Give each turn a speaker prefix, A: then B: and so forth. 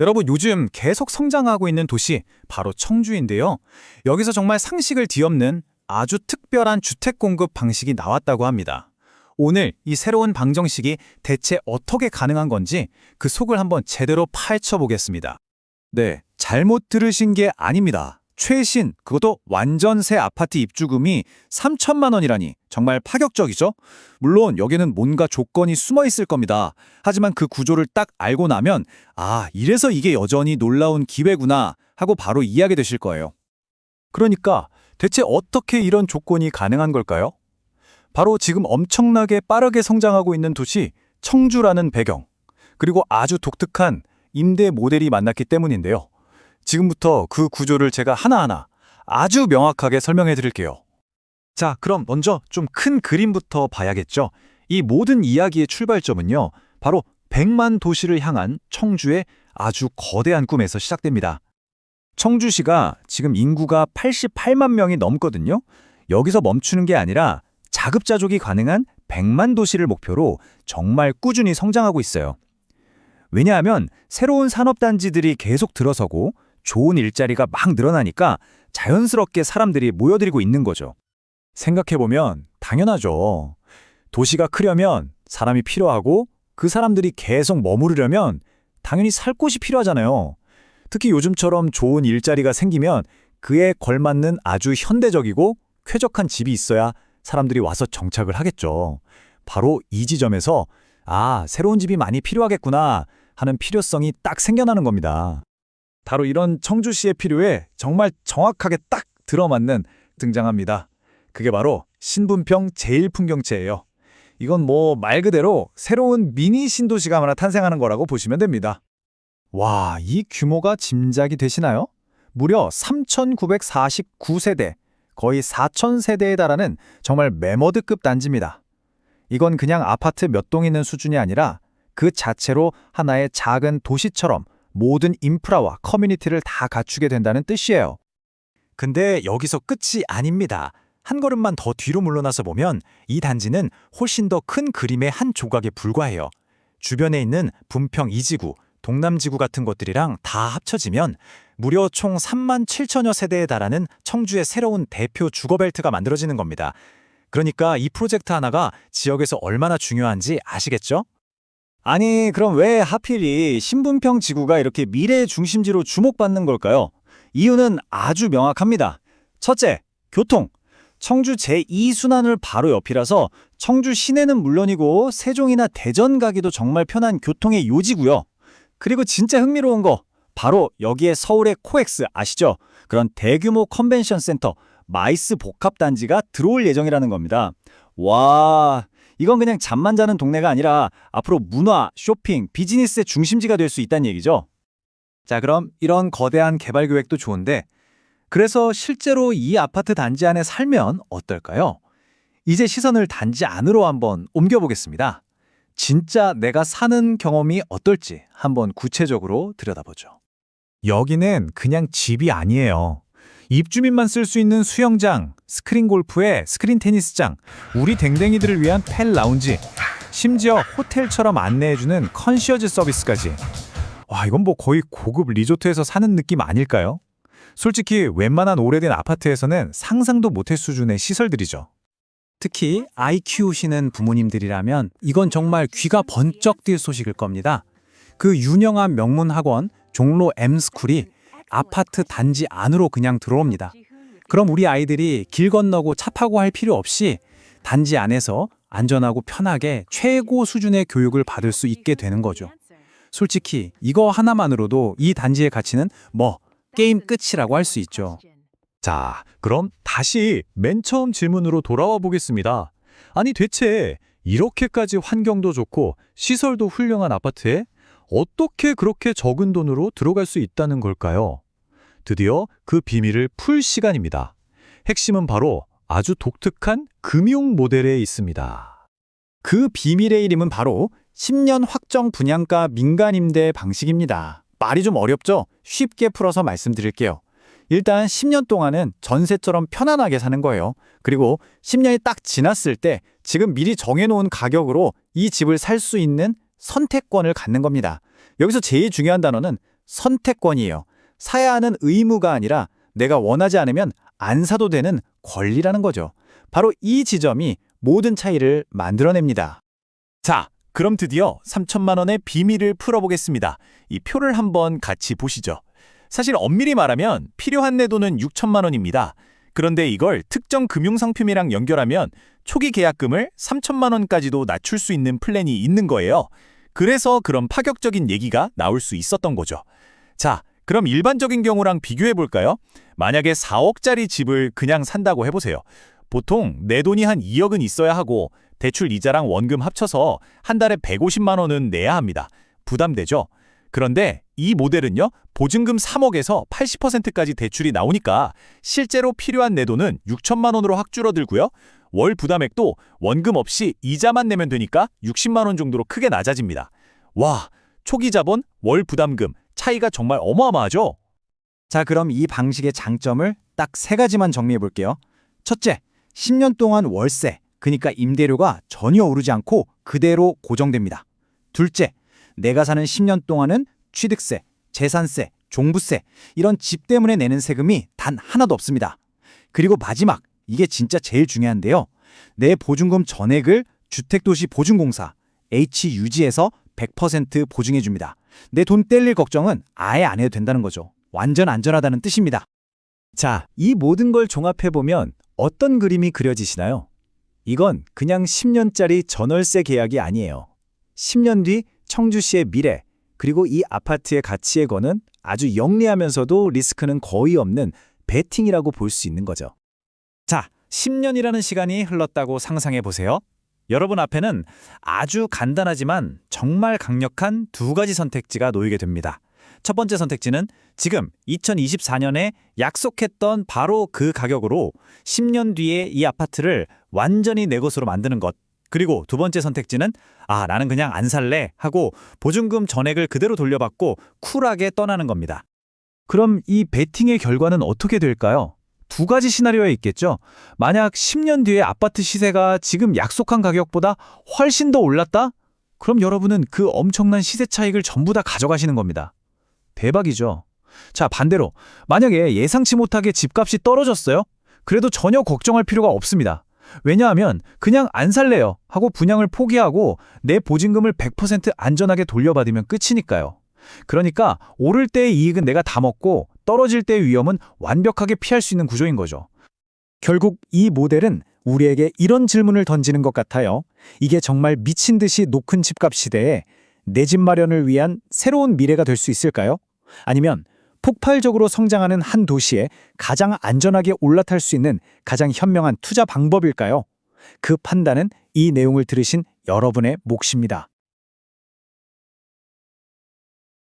A: 여러분 요즘 계속 성장하고 있는 도시 바로 청주인데요. 여기서 정말 상식을 뒤엎는 아주 특별한 주택 공급 방식이 나왔다고 합니다. 오늘 이 새로운 방정식이 대체 어떻게 가능한 건지 그 속을 한번 제대로 파헤쳐 보겠습니다.
B: 네, 잘못 들으신 게 아닙니다. 최신, 그것도 완전 새 아파트 입주금이 3천만 원이라니 정말 파격적이죠? 물론 여기는 뭔가 조건이 숨어 있을 겁니다. 하지만 그 구조를 딱 알고 나면 아, 이래서 이게 여전히 놀라운 기회구나 하고 바로 이해하게 되실 거예요. 그러니까 대체 어떻게 이런 조건이 가능한 걸까요? 바로 지금 엄청나게 빠르게 성장하고 있는 도시 청주라는 배경, 그리고 아주 독특한 임대 모델이 만났기 때문인데요. 지금부터 그 구조를 제가 하나하나 아주 명확하게 설명해 드릴게요. 자, 그럼 먼저 좀 큰 그림부터 봐야겠죠. 이 모든 이야기의 출발점은요, 바로 100만 도시를 향한 청주의 아주 거대한 꿈에서 시작됩니다. 청주시가 지금 인구가 88만 명이 넘거든요. 여기서 멈추는 게 아니라 자급자족이 가능한 100만 도시를 목표로 정말 꾸준히 성장하고 있어요. 왜냐하면 새로운 산업단지들이 계속 들어서고 좋은 일자리가 막 늘어나니까 자연스럽게 사람들이 모여들고 있는 거죠. 생각해보면 당연하죠. 도시가 크려면 사람이 필요하고 그 사람들이 계속 머무르려면 당연히 살 곳이 필요하잖아요. 특히 요즘처럼 좋은 일자리가 생기면 그에 걸맞는 아주 현대적이고 쾌적한 집이 있어야 사람들이 와서 정착을 하겠죠. 바로 이 지점에서 아, 새로운 집이 많이 필요하겠구나 하는 필요성이 딱 생겨나는 겁니다. 바로 이런 청주시의 필요에 정말 정확하게 딱 들어맞는 등장합니다. 그게 바로 신분평 제1풍경체예요. 이건 뭐 말 그대로 새로운 미니 신도시가 하나 탄생하는 거라고 보시면 됩니다. 와, 이 규모가 짐작이 되시나요? 무려 3,949세대, 거의 4,000세대에 달하는 정말 메머드급 단지입니다. 이건 그냥 아파트 몇 동 있는 수준이 아니라 그 자체로 하나의 작은 도시처럼 모든 인프라와 커뮤니티를 다 갖추게 된다는 뜻이에요. 근데 여기서 끝이 아닙니다. 한 걸음만 더 뒤로 물러나서 보면 이 단지는 훨씬 더 큰 그림의 한 조각에 불과해요. 주변에 있는 분평 2지구, 동남지구 같은 것들이랑 다 합쳐지면 무려 총 3만 7천여 세대에 달하는 청주의 새로운 대표 주거벨트가 만들어지는 겁니다. 그러니까 이 프로젝트 하나가 지역에서 얼마나 중요한지 아시겠죠? 아니, 그럼 왜 하필이 신분평 지구가 이렇게 미래의 중심지로 주목받는 걸까요? 이유는 아주 명확합니다. 첫째, 교통. 청주 제2순환을 바로 옆이라서 청주 시내는 물론이고 세종이나 대전 가기도 정말 편한 교통의 요지고요. 그리고 진짜 흥미로운 거 바로 여기에 서울의 코엑스 아시죠? 그런 대규모 컨벤션 센터 마이스 복합단지가 들어올 예정이라는 겁니다. 와, 이건 그냥 잠만 자는 동네가 아니라 앞으로 문화, 쇼핑, 비즈니스의 중심지가 될 수 있다는 얘기죠. 자, 그럼 이런 거대한 개발 계획도 좋은데 그래서 실제로 이 아파트 단지 안에 살면 어떨까요? 이제 시선을 단지 안으로 한번 옮겨보겠습니다. 진짜 내가 사는 경험이 어떨지 한번 구체적으로 들여다보죠. 여기는 그냥 집이 아니에요. 입주민만 쓸 수 있는 수영장, 스크린 골프에 스크린 테니스장, 우리 댕댕이들을 위한 펫 라운지, 심지어 호텔처럼 안내해주는 컨시어즈 서비스까지. 와, 이건 뭐 거의 고급 리조트에서 사는 느낌 아닐까요? 솔직히 웬만한 오래된 아파트에서는 상상도 못할 수준의 시설들이죠. 특히 아이 키우시는 부모님들이라면 이건 정말 귀가 번쩍 뛸 소식일 겁니다. 그 유명한 명문 학원 종로 M스쿨이 아파트 단지 안으로 그냥 들어옵니다. 그럼 우리 아이들이 길 건너고 차 타고 할 필요 없이 단지 안에서 안전하고 편하게 최고 수준의 교육을 받을 수 있게 되는 거죠. 솔직히 이거 하나만으로도 이 단지의 가치는 뭐 게임 끝이라고 할 수 있죠. 자, 그럼 다시 맨 처음 질문으로 돌아와 보겠습니다. 아니 대체 이렇게까지 환경도 좋고 시설도 훌륭한 아파트에 어떻게 그렇게 적은 돈으로 들어갈 수 있다는 걸까요? 드디어 그 비밀을 풀 시간입니다. 핵심은 바로 아주 독특한 금융 모델에 있습니다. 그 비밀의 이름은 바로 10년 확정 분양가 민간임대 방식입니다. 말이 좀 어렵죠? 쉽게 풀어서 말씀드릴게요. 일단 10년 동안은 전세처럼 편안하게 사는 거예요. 그리고 10년이 딱 지났을 때 지금 미리 정해놓은 가격으로 이 집을 살 수 있는 선택권을 갖는 겁니다. 여기서 제일 중요한 단어는 선택권이에요. 사야 하는 의무가 아니라 내가 원하지 않으면 안 사도 되는 권리라는 거죠. 바로 이 지점이 모든 차이를 만들어냅니다.
C: 자, 그럼 드디어 3천만 원의 비밀을 풀어보겠습니다. 이 표를 한번 같이 보시죠. 사실 엄밀히 말하면 필요한 내도는 6천만 원입니다. 그런데 이걸 특정 금융상품이랑 연결하면 초기 계약금을 3천만 원까지도 낮출 수 있는 플랜이 있는 거예요. 그래서 그런 파격적인 얘기가 나올 수 있었던 거죠. 자, 그럼 일반적인 경우랑 비교해 볼까요? 만약에 4억짜리 집을 그냥 산다고 해보세요. 보통 내 돈이 한 2억은 있어야 하고 대출 이자랑 원금 합쳐서 한 달에 150만 원은 내야 합니다. 부담되죠? 그런데 이 모델은요, 보증금 3억에서 80%까지 대출이 나오니까 실제로 필요한 내 돈은 6천만 원으로 확 줄어들고요. 월 부담액도 원금 없이 이자만 내면 되니까 60만 원 정도로 크게 낮아집니다. 와, 초기 자본, 월 부담금 차이가 정말 어마어마하죠?
B: 자, 그럼 이 방식의 장점을 딱 세 가지만 정리해 볼게요. 첫째, 10년 동안 월세, 그러니까 임대료가 전혀 오르지 않고 그대로 고정됩니다. 둘째, 내가 사는 10년 동안은 취득세, 재산세, 종부세, 이런 집 때문에 내는 세금이 단 하나도 없습니다. 그리고 마지막, 이게 진짜 제일 중요한데요. 내 보증금 전액을 주택도시보증공사, HUG에서 100% 보증해 줍니다. 내 돈 떼릴 걱정은 아예 안 해도 된다는 거죠. 완전 안전하다는 뜻입니다. 자, 이 모든 걸 종합해보면 어떤 그림이 그려지시나요? 이건 그냥 10년짜리 전월세 계약이 아니에요. 10년 뒤 청주시의 미래, 그리고 이 아파트의 가치에 거는 아주 영리하면서도 리스크는 거의 없는 베팅이라고 볼 수 있는 거죠. 자, 10년이라는 시간이 흘렀다고 상상해 보세요. 여러분 앞에는 아주 간단하지만 정말 강력한 두 가지 선택지가 놓이게 됩니다. 첫 번째 선택지는 지금 2024년에 약속했던 바로 그 가격으로 10년 뒤에 이 아파트를 완전히 내 것으로 만드는 것. 그리고 두 번째 선택지는 아, 나는 그냥 안 살래 하고 보증금 전액을 그대로 돌려받고 쿨하게 떠나는 겁니다. 그럼 이 베팅의 결과는 어떻게 될까요? 두 가지 시나리오에 있겠죠. 만약 10년 뒤에 아파트 시세가 지금 약속한 가격보다 훨씬 더 올랐다? 그럼 여러분은 그 엄청난 시세 차익을 전부 다 가져가시는 겁니다. 대박이죠. 자, 반대로 만약에 예상치 못하게 집값이 떨어졌어요? 그래도 전혀 걱정할 필요가 없습니다. 왜냐하면 그냥 안 살래요 하고 분양을 포기하고 내 보증금을 100% 안전하게 돌려받으면 끝이니까요. 그러니까 오를 때의 이익은 내가 다 먹고 떨어질 때의 위험은 완벽하게 피할 수 있는 구조인 거죠. 결국 이 모델은 우리에게 이런 질문을 던지는 것 같아요. 이게 정말 미친 듯이 높은 집값 시대에 내 집 마련을 위한 새로운 미래가 될 수 있을까요? 아니면 폭발적으로 성장하는 한 도시에 가장 안전하게 올라탈 수 있는 가장 현명한 투자 방법일까요? 그 판단은 이 내용을 들으신 여러분의 몫입니다.